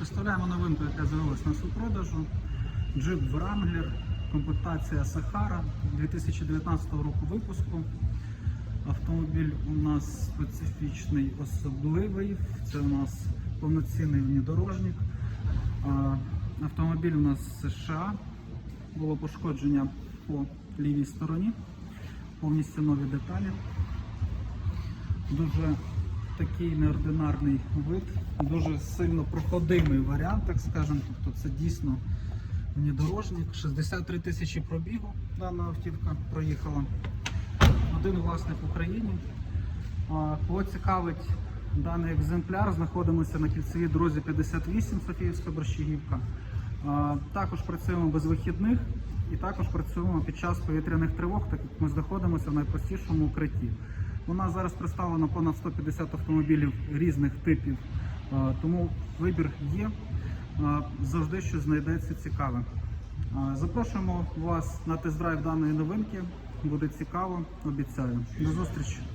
Представляємо новинку, яка з'явилась на продажу. Jeep Wrangler, комплектація Sahara 2019 року випуску. Автомобіль у нас специфічний, особливий. Це у нас повноцінний внедорожник. Автомобіль у нас США. Було пошкодження по лівій стороні. Повністю нові деталі. Дуже такий неординарний вид, дуже сильно проходимий варіант, так скажемо. Тобто це дійсно внедорожник. 63 тисячі пробігу дана автівка проїхала. Один власник в Україні. Кого цікавить даний екземпляр, знаходимося на кільцевій дорозі 58 Софіївська Борщагівка. Також працюємо без вихідних і також працюємо під час повітряних тривог, так як ми знаходимося в найпростішому укритті. У нас зараз представлено понад 150 автомобілів різних типів, тому вибір є. Завжди щось знайдеться цікаве. Запрошуємо вас на тест-драйв даної новинки. Буде цікаво, обіцяю. До зустрічі!